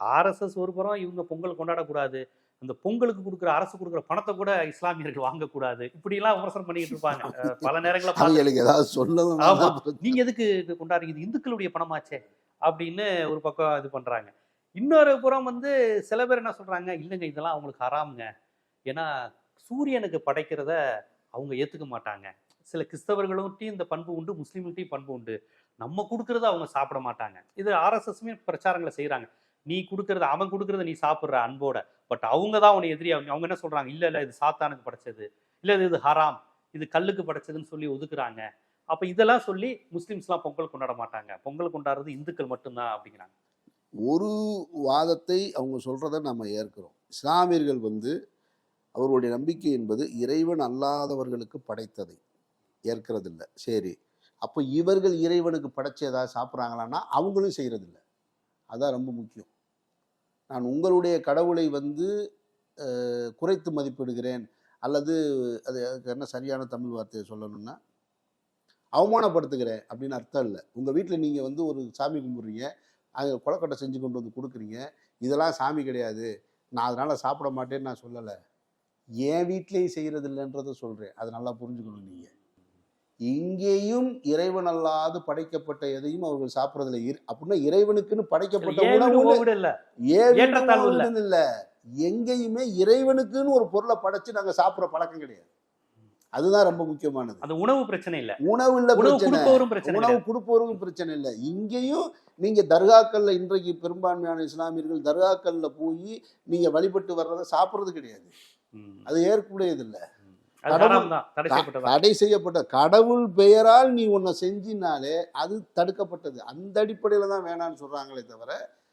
RSS ஒரு புறம் இவங்க பொங்கல் கொண்டாடக்கூடாது. அந்த பொங்கலுக்கு கொடுக்குற அரசு கொடுக்குற பணத்தை கூட இஸ்லாமியர்கள் வாங்கக்கூடாது. இப்படிலாம் விமர்சனம் பண்ணிட்டு இருப்பாங்க. பல நேரங்களில். நீங்க எதுக்கு இது கொண்டாடுறீங்க? இது இந்துக்களுடைய பணமாச்சே அப்படின்னு ஒரு பக்கம் இது பண்றாங்க. இன்னொரு புறம் வந்து சில பேர் என்ன சொல்றாங்க? இல்லைங்க இதெல்லாம் அவங்களுக்கு ஹராமுங்க. ஏன்னா சூரியனுக்கு படைக்கிறத அவங்க ஏத்துக்க மாட்டாங்க. சில கிறிஸ்தவர்களும் இந்த பண்பு உண்டு முஸ்லீம்கிட்டையும் பண்பு உண்டு. நம்ம கொடுக்கறத அவங்க சாப்பிட மாட்டாங்க. இது ஆர்எஸ்எஸ்மே பிரச்சாரங்களை செய்றாங்க. நீ கொடுக்கறத அவன் கொடுக்கறத நீ சாப்பிட்ற அன்போட. பட் அவங்க தான் உன்னை எதிரி அவங்க அவங்க என்ன சொல்றாங்க? இல்லை இல்லை இது சாத்தானுக்கு படைச்சது. இல்லை இது இது ஹராம். இது கல்லுக்கு படைச்சதுன்னு சொல்லி ஒதுக்குறாங்க. அப்போ இதெல்லாம் சொல்லி முஸ்லீம்ஸ்லாம் பொங்கல் கொண்டாட மாட்டாங்க. பொங்கல் கொண்டாடுறது இந்துக்கள் மட்டும்தான் அப்படிங்கிறாங்க. ஒரு வாதத்தை அவங்க சொல்கிறத நம்ம ஏற்கிறோம். இஸ்லாமியர்கள் வந்து அவர்களுடைய நம்பிக்கை என்பது இறைவன் அல்லாதவர்களுக்கு படைத்ததை ஏற்கிறதில்ல. சரி. அப்போ இவர்கள் இறைவனுக்கு படைச்சு ஏதாவது சாப்பிட்றாங்களான்னா அவங்களும் செய்கிறதில்ல அதான் ரொம்ப முக்கியம். நான் உங்களுடைய கடவுளை வந்து குறைத்து மதிப்பிடுகிறேன். அல்லது அது அதுக்கு என்ன சரியான தமிழ் வார்த்தையை சொல்லணும்னா அவமானப்படுத்துகிறேன் அப்படின்னு அர்த்தம் இல்லை. உங்கள் வீட்டில் நீங்கள் வந்து ஒரு சாமி கும்பிட்றீங்க அது கொலக்கட்டை செஞ்சு கொண்டு வந்து கொடுக்குறீங்க இதெல்லாம் சாமி கிடையாது. நான் அதனால் சாப்பிட மாட்டேன்னு நான் சொல்லலை. என் வீட்லேயும் செய்கிறது இல்லைன்றதை சொல்கிறேன் அதை நல்லா புரிஞ்சுக்கணும் நீங்கள் இங்கேயும் இறைவன் அல்லாது படைக்கப்பட்ட எதையும் அவர்கள் சாப்பிட்றதில்ல. இரு அப்படின்னா இறைவனுக்குன்னு படைக்கப்பட்ட உணவு இல்ல ஏற்றத்தாழ்வு இல்ல. எங்கேயுமே இறைவனுக்குன்னு ஒரு பொருளை படைச்சு நாங்க சாப்பிடுற பழக்கம் கிடையாது. அதுதான் ரொம்ப முக்கியமானது. அந்த உணவு பிரச்சனை இல்ல. உணவு இல்ல பிரச்சனை. கொடுப்பவரும் உணவு இல்ல. கொடுப்பவருக்கும் பிரச்சனை இல்லை. இங்கேயும் நீங்க தர்காக்கள்ல இன்றைக்கு பெரும்பான்மையான இஸ்லாமியர்கள் தர்காக்கள்ல போய் நீங்க வழிபட்டு வர்றதை சாப்பிடுறது கிடையாது. அது ஏற்கக்கூடியது இல்ல. தடை செய்யப்பட்ட கடவுள் பெயரால் நீ உன்னை செஞ்சினாலே அது தடுக்கப்பட்டது. அந்த அடிப்படையில தான் வேணாம்னு சொல்றாங்களே தவிர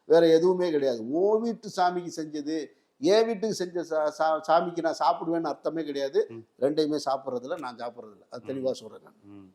வேற எதுவுமே கிடையாது. ஓ வீட்டு சாமிக்கு செஞ்சது என் வீட்டுக்கு செஞ்ச சாமிக்கு நான் சாப்பிடுவேன்னு அர்த்தமே கிடையாது. ரெண்டையுமே சாப்பிட்றதில்ல நான் சாப்பிட்றதில்ல. அது தெளிவா சொல்றேன் நான். ம்.